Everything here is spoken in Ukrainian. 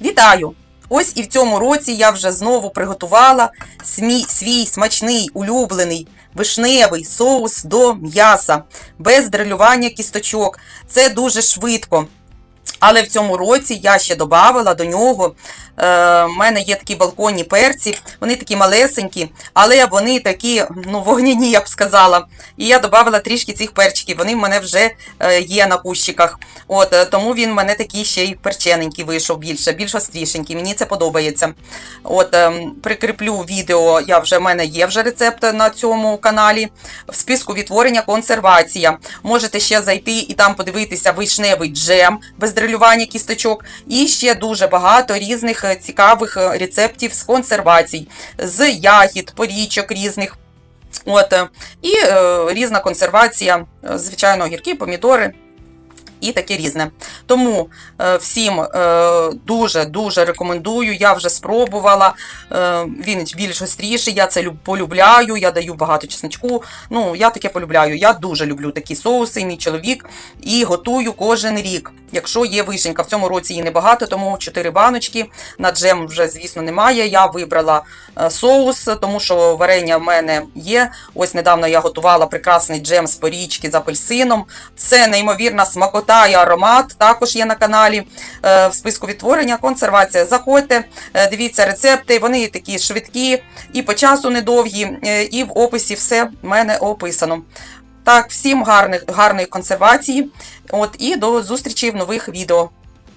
Вітаю! Ось і в цьому році я вже знову приготувала смій, свій смачний улюблений вишневий соус до м'яса без дрелювання кісточок. Це дуже швидко. Але в цьому році я ще додавала до нього. Е, в мене є такі балконні перці, вони такі малесенькі, але вони такі ну, вогняні, я б сказала. І я додавала трішки цих перчиків. Вони в мене вже е, є на кущиках. От, е, тому він в мене такий ще й перчененький вийшов більше, більш острішенький. Мені це подобається. От, е, прикріплю відео, я вже в мене є вже рецепт на цьому каналі. В списку відтворення консервація. Можете ще зайти і там подивитися вишневий джем без дрелювання кісточок. І ще дуже багато різних е, цікавих е, рецептів з консервацій, з ягід, порічок різних. От, е, і е, різна консервація, звичайно, огірки, помідори. І таке різне. Тому е, всім дуже-дуже рекомендую. Я вже спробувала. Е, він більш гостріший, я це полюбляю, я даю багато чесночку. Ну, я таке полюбляю. Я дуже люблю такі соуси, мій чоловік, і готую кожен рік. Якщо є вишенька, в цьому році її небагато, тому 4 баночки. На джем вже, звісно, немає. Я вибрала е, соус, тому що варення в мене є. Ось недавно я готувала прекрасний джем з порічки з апельсином. Це неймовірна смакота і аромат. Також є на каналі е, в списку відтворення. Консервація. Заходьте, е, дивіться рецепти. Вони такі швидкі і по часу недовгі, е, і в описі все в мене описано. Так, всім гарних, гарної консервації. От і до зустрічі в нових відео.